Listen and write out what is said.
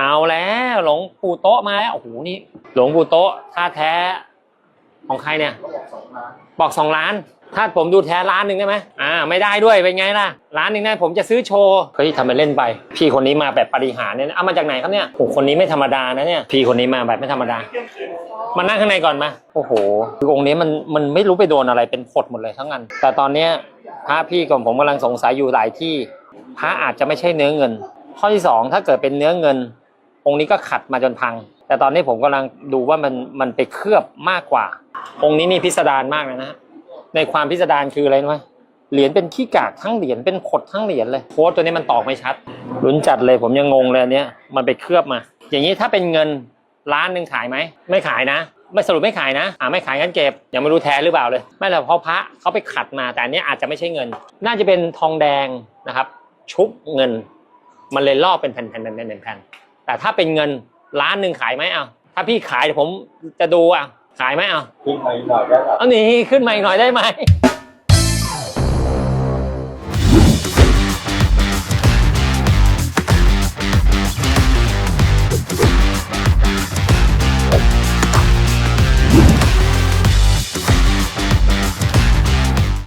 เอาแล้วหลวงปู่โต๊ะมาแล้วโอ้โหนี่หลวงปู่โต๊ะท่าแท้ของใครเนี่ยบอกสองล้าน ถ้าผมดูแท้ร้านหนึ่งได้ไหมอ่าไม่ได้ด้วยเป็นไงล่ะร้านหนึ่งได้ผมจะซื้อโชว์เฮ้ยทำไปเล่นไป พี่คนนี้มาแบบปาฏิหารเนี่ยเอามาจากไหนครับเนี่ยโอ้คนนี้ไม่ธรรมดานะเนี่ยพี่คนนี้มาแบบไม่ธรรมดามานั่งข้างในก่อนมาโอ้โหคือองค์นี้มันมันไม่รู้ไปโดนอะไรเป็นผดหมดเลยทั้งนั้น แต่ตอนเนี้ยพระพี่กับผมกำลังสงสัยอยู่หลายที่พระอาจจะไม่ใช่เนื้อเงิน ข้อที่สองถ้าเกิดเป็นเนื้อเงิน องค์นี้ก็ขัดมาจนพัง แต่ตอนนี้ผมกำลังดูว่ามันมันไปเคลือบมากกว่า องค์นี้นี่พิสดารมากเลยนะในความพิสดารคืออะไรรู้ไหมเหรียญเป็นขี้กากทั้งเหรียญเป็นขดทั้งเหรียญเลยโค้ดตัวนี้มันตอกไม่ชัดลุ้นจัดเลยผมยังงงเลยอันเนี้ยมันไปเคลือบมา อย่างนี้ถ้าเป็นเงินล้านหนึ่งขายไหมไม่ขายนะ ไม่สรุปไม่ขายนะอ่าไม่ขายงั้นเก็บยังไม่รู้แท้หรือเปล่าเลย ไม่หรอกเพราะพระเขาไปขัดมาแต่อันเนี้ยอาจจะไม่ใช่เงิน น่าจะเป็นทองแดงนะครับ ชุบเงิน มันเลยลอกเป็นแผ่นๆๆๆๆ แต่ถ้าเป็นเงินล้านหนึ่งขายไหมเอาถ้าพี่ขายเดี๋ยวผมจะดูอะขายไหมเอาขึ้นมาอีกหน่อยได้ครับเอาหนีขึ้นมาอีกหน่อยได้ไหม